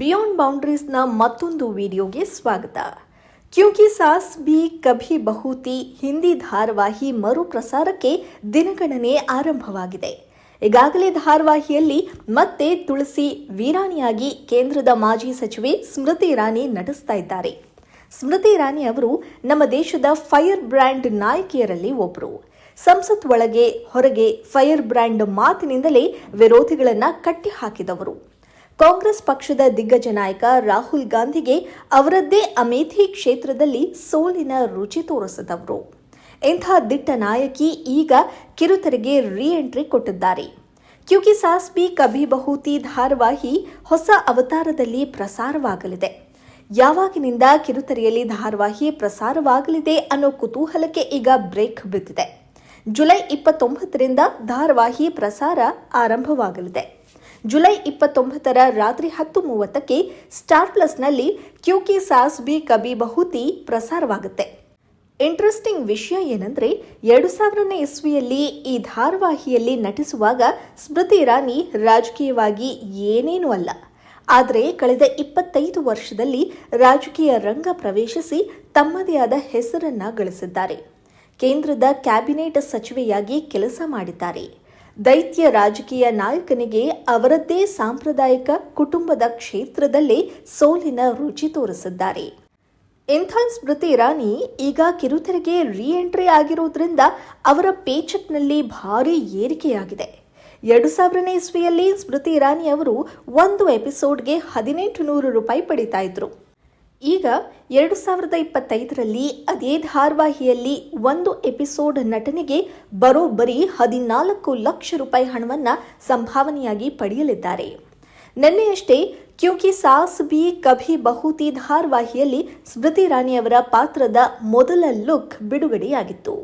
Beyond ಬೌಂಡ್ರೀಸ್ನ ಮತ್ತೊಂದು ವಿಡಿಯೋಗೆ ಸ್ವಾಗತ. ಕ್ಯೂಂಕಿ ಸಾಸ್ ಬಿ ಕಭಿ ಬಹುತಿ ಹಿಂದಿ ಧಾರಾವಾಹಿ ಮರುಪ್ರಸಾರಕ್ಕೆ ದಿನಗಣನೆ ಆರಂಭವಾಗಿದೆ. ಈಗಾಗಲೇ ಧಾರಾವಾಹಿಯಲ್ಲಿ ಮತ್ತೆ ತುಳಸಿ ವೀರಾಣಿಯಾಗಿ ಕೇಂದ್ರದ ಮಾಜಿ ಸಚಿವೆ ಸ್ಮೃತಿ ಇರಾನಿ ನಟಿಸ್ತಾ ಇದ್ದಾರೆ. ಸ್ಮೃತಿ ಇರಾನಿ ಅವರು ನಮ್ಮ ದೇಶದ ಫೈರ್ ಬ್ರ್ಯಾಂಡ್ ನಾಯಕಿಯರಲ್ಲಿ ಒಬ್ಬರು ಸಂಸತ್ ಒಳಗೆ ಹೊರಗೆ ಫೈರ್ ಬ್ರ್ಯಾಂಡ್ ಮಾತಿನಿಂದಲೇ ವಿರೋಧಿಗಳನ್ನು ಕಟ್ಟಿ ಹಾಕಿದವರು ಕಾಂಗ್ರೆಸ್ ಪಕ್ಷದ ದಿಗ್ಗಜ ನಾಯಕ ರಾಹುಲ್ ಗಾಂಧಿಗೆ ಅವರದ್ದೇ ಅಮೇಥಿ ಕ್ಷೇತ್ರದಲ್ಲಿ ಸೋಲಿನ ರುಚಿ ತೋರಿಸಿದವರು. ಇಂಥ ದಿಟ್ಟ ನಾಯಕಿ ಈಗ ಕಿರುತೆರೆಗೆ ರೀ ಎಂಟ್ರಿ ಕೊಟ್ಟಿದ್ದಾರೆ. ಕ್ಯೂಕಿ ಸಾಸ್ ಬಿ ಕಭಿ ಬಹುತಿ ಧಾರಾವಾಹಿ ಹೊಸ ಅವತಾರದಲ್ಲಿ ಪ್ರಸಾರವಾಗಲಿದೆ. ಯಾವಾಗಿನಿಂದ ಕಿರುತೆರೆಯಲ್ಲಿ ಧಾರಾವಾಹಿ ಪ್ರಸಾರವಾಗಲಿದೆ ಅನ್ನೋ ಕುತೂಹಲಕ್ಕೆ ಈಗ ಬ್ರೇಕ್ ಬಿದ್ದಿದೆ. ಜುಲೈ ಇಪ್ಪತ್ತೊಂಬತ್ತರಿಂದ ಧಾರಾವಾಹಿ ಪ್ರಸಾರ ಆರಂಭವಾಗಲಿದೆ. ಜುಲೈ ಇಪ್ಪತ್ತೊಂಬತ್ತರ ರಾತ್ರಿ ಹತ್ತು ಮೂವತ್ತಕ್ಕೆ ಸ್ಟಾರ್ ಪ್ಲಸ್ನಲ್ಲಿ ಕ್ಯೂಕಿ ಸಾಸ್ ಬಿ ಕಬಿ ಬಹುತಿ ಪ್ರಸಾರವಾಗುತ್ತೆ. ಇಂಟ್ರೆಸ್ಟಿಂಗ್ ವಿಷಯ ಏನಂದ್ರೆ, ಎರಡು ಸಾವಿರನೇ ಇಸ್ವಿಯಲ್ಲಿ ಈ ಧಾರಾವಾಹಿಯಲ್ಲಿ ನಟಿಸುವಾಗ ಸ್ಮೃತಿ ಇರಾನಿ ರಾಜಕೀಯವಾಗಿ ಏನೇನೂ ಅಲ್ಲ. ಆದರೆ ಕಳೆದ ಇಪ್ಪತ್ತೈದು ವರ್ಷದಲ್ಲಿ ರಾಜಕೀಯ ರಂಗ ಪ್ರವೇಶಿಸಿ ತಮ್ಮದೇ ಆದ ಹೆಸರನ್ನ ಗಳಿಸಿದ್ದಾರೆ. ಕೇಂದ್ರದ ಕ್ಯಾಬಿನೆಟ್ ಸಚಿವೆಯಾಗಿ ಕೆಲಸ ಮಾಡಿದ್ದಾರೆ. ದೈತ್ಯ ರಾಜಕೀಯ ನಾಯಕನಿಗೆ ಅವರದ್ದೇ ಸಾಂಪ್ರದಾಯಿಕ ಕುಟುಂಬದ ಕ್ಷೇತ್ರದಲ್ಲಿ ಸೋಲಿನ ರುಚಿ ತೋರಿಸಿದ್ದಾರೆ. ಇಂಥ ಸ್ಮೃತಿ ಇರಾನಿ ಈಗ ಕಿರುತೆರೆಗೆ ರೀ ಎಂಟ್ರಿ ಆಗಿರೋದ್ರಿಂದ ಅವರ ಪೇಚಕ್ನಲ್ಲಿ ಭಾರಿ ಏರಿಕೆಯಾಗಿದೆ. ಎರಡು ಸಾವಿರನೇ ಇಸ್ವಿಯಲ್ಲಿ ಸ್ಮೃತಿ ಇರಾನಿ ಅವರು ಒಂದು ಎಪಿಸೋಡ್ಗೆ ಹದಿನೆಂಟು ನೂರು ರೂಪಾಯಿ ಪಡಿತಾ ಇದ್ರು. ಈಗ ಎರಡು ಸಾವಿರದ ಇಪ್ಪತ್ತೈದರಲ್ಲಿ ಅದೇ ಧಾರಾವಾಹಿಯಲ್ಲಿ ಒಂದು ಎಪಿಸೋಡ್ ನಟನೆಗೆ ಬರೋಬ್ಬರಿ ಹದಿನಾಲ್ಕು ಲಕ್ಷ ರೂಪಾಯಿ ಹಣವನ್ನು ಸಂಭಾವನೆಯಾಗಿ ಪಡೆಯಲಿದ್ದಾರೆ. ನಿನ್ನೆಯಷ್ಟೇ ಕ್ಯೂಕಿ ಸಾಸ್ ಬಿ ಕಭಿ ಬಹುತಿ ಧಾರಾವಾಹಿಯಲ್ಲಿ ಸ್ಮೃತಿ ರಾಣಿಯವರ ಪಾತ್ರದ ಮೊದಲ ಲುಕ್ ಬಿಡುಗಡೆಯಾಗಿತ್ತು.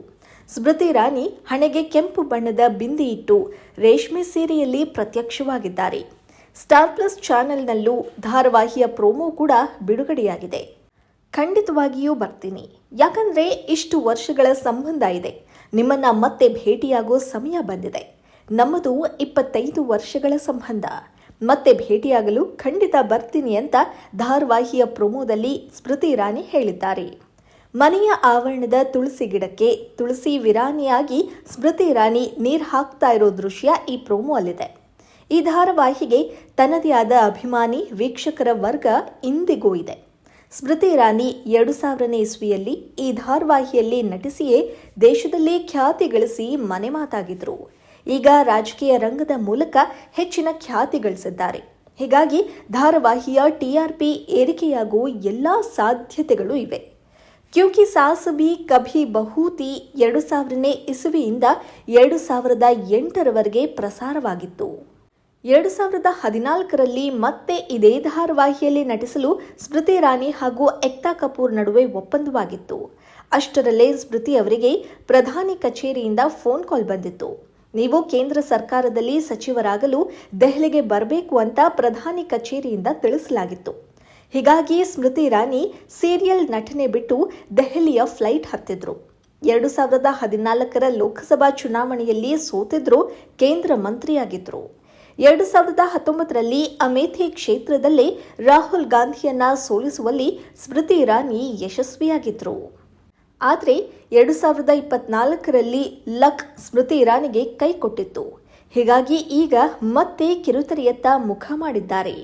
ಸ್ಮೃತಿ ರಾಣಿ ಹಣೆಗೆ ಕೆಂಪು ಬಣ್ಣದ ಬಿಂದಿ ಇಟ್ಟು ರೇಷ್ಮೆ ಸೀರೆಯಲ್ಲಿ ಪ್ರತ್ಯಕ್ಷವಾಗಿದ್ದಾರೆ. ಸ್ಟಾರ್ ಪ್ಲಸ್ ಚಾನೆಲ್ನಲ್ಲೂ ಧಾರಾವಾಹಿಯ ಪ್ರೋಮೋ ಕೂಡ ಬಿಡುಗಡೆಯಾಗಿದೆ. ಖಂಡಿತವಾಗಿಯೂ ಬರ್ತೀನಿ. ಯಾಕಂದ್ರೆ ಇಷ್ಟು ವರ್ಷಗಳ ಸಂಬಂಧ ಇದೆ. ನಿಮ್ಮನ್ನ ಮತ್ತೆ ಭೇಟಿಯಾಗೋ ಸಮಯ ಬಂದಿದೆ. ನಮ್ಮದು ಇಪ್ಪತ್ತೈದು ವರ್ಷಗಳ ಸಂಬಂಧ. ಮತ್ತೆ ಭೇಟಿಯಾಗಲು ಖಂಡಿತ ಬರ್ತೀನಿ ಅಂತ ಧಾರಾವಾಹಿಯ ಪ್ರೊಮೋದಲ್ಲಿ ಸ್ಮೃತಿ ಇರಾನಿ ಹೇಳಿದ್ದಾರೆ. ಮನೆಯ ಆವರಣದ ತುಳಸಿ ಗಿಡಕ್ಕೆ ತುಳಸಿ ವಿರಾನಿಯಾಗಿ ಸ್ಮೃತಿ ಇರಾನಿ ನೀರು ಹಾಕ್ತಾ ಇರೋ ದೃಶ್ಯ ಈ ಪ್ರೊಮೋ ಅಲ್ಲಿದೆ. ಈ ಧಾರಾವಾಹಿಗೆ ತನ್ನದೇ ಆದ ಅಭಿಮಾನಿ, ವೀಕ್ಷಕರ ವರ್ಗ ಇಂದಿಗೂ ಇದೆ. ಸ್ಮೃತಿ ಇರಾನಿ ಎರಡು ಸಾವಿರನೇ ಇಸ್ವಿಯಲ್ಲಿ ಈ ಧಾರಾವಾಹಿಯಲ್ಲಿ ನಟಿಸಿಯೇ ದೇಶದಲ್ಲಿ ಖ್ಯಾತಿ ಗಳಿಸಿ ಮನೆ ಮಾತಾಗಿದ್ರು. ಈಗ ರಾಜಕೀಯ ರಂಗದ ಮೂಲಕ ಹೆಚ್ಚಿನ ಖ್ಯಾತಿ ಗಳಿಸಿದ್ದಾರೆ. ಹೀಗಾಗಿ ಧಾರಾವಾಹಿಯ ಟಿಆರ್ಪಿ ಏರಿಕೆಯಾಗುವ ಎಲ್ಲಾ ಸಾಧ್ಯತೆಗಳು ಇವೆ. ಕ್ಯೂಕಿ ಸಾಸ್ ಬಿ ಕಭಿ ಬಹೂತಿ ಎರಡು ಸಾವಿರನೇ ಇಸುವಿಯಿಂದ ಎರಡು ಸಾವಿರದ ಎಂಟರವರೆಗೆ ಪ್ರಸಾರವಾಗಿತ್ತು. ಎರಡು ಸಾವಿರದ ಹದಿನಾಲ್ಕರಲ್ಲಿ ಮತ್ತೆ ಇದೇ ಧಾರಾವಾಹಿಯಲ್ಲಿ ನಟಿಸಲು ಸ್ಮೃತಿ ಇರಾನಿ ಹಾಗೂ ಎಕ್ತಾ ಕಪೂರ್ ನಡುವೆ ಒಪ್ಪಂದವಾಗಿತ್ತು. ಅಷ್ಟರಲ್ಲೇ ಸ್ಮೃತಿ ಅವರಿಗೆ ಪ್ರಧಾನಿ ಕಚೇರಿಯಿಂದ ಫೋನ್ ಕಾಲ್ ಬಂದಿತ್ತು. ನೀವು ಕೇಂದ್ರ ಸರ್ಕಾರದಲ್ಲಿ ಸಚಿವರಾಗಲು ದೆಹಲಿಗೆ ಬರಬೇಕು ಅಂತ ಪ್ರಧಾನಿ ಕಚೇರಿಯಿಂದ ತಿಳಿಸಲಾಗಿತ್ತು. ಹೀಗಾಗಿ ಸ್ಮೃತಿ ಇರಾನಿ ಸೀರಿಯಲ್ ನಟನೆ ಬಿಟ್ಟು ದೆಹಲಿಯ ಫ್ಲೈಟ್ ಹತ್ತಿದ್ರು. ಎರಡು ಸಾವಿರದ ಹದಿನಾಲ್ಕರ ಲೋಕಸಭಾ ಚುನಾವಣೆಯಲ್ಲಿ ಸೋತಿದ್ರು ಕೇಂದ್ರ ಮಂತ್ರಿಯಾಗಿದ್ರು. ಎರಡು ಸಾವಿರದ ಹತ್ತೊಂಬತ್ತರಲ್ಲಿ ಅಮೇಥಿ ಕ್ಷೇತ್ರದಲ್ಲಿ ರಾಹುಲ್ ಗಾಂಧಿಯನ್ನ ಸೋಲಿಸುವಲ್ಲಿ ಸ್ಮೃತಿ ಇರಾನಿ ಯಶಸ್ವಿಯಾಗಿದ್ರು. ಆದರೆ ಎರಡು ಸಾವಿರದ ಇಪ್ಪತ್ನಾಲ್ಕರಲ್ಲಿ ಲಕ್ ಸ್ಮೃತಿ ಇರಾನಿಗೆ ಕೈ ಕೊಟ್ಟಿತ್ತು. ಹೀಗಾಗಿ ಈಗ ಮತ್ತೆ ಕಿರುತೆರೆಯತ್ತ ಮುಖ ಮಾಡಿದ್ದಾರೆ.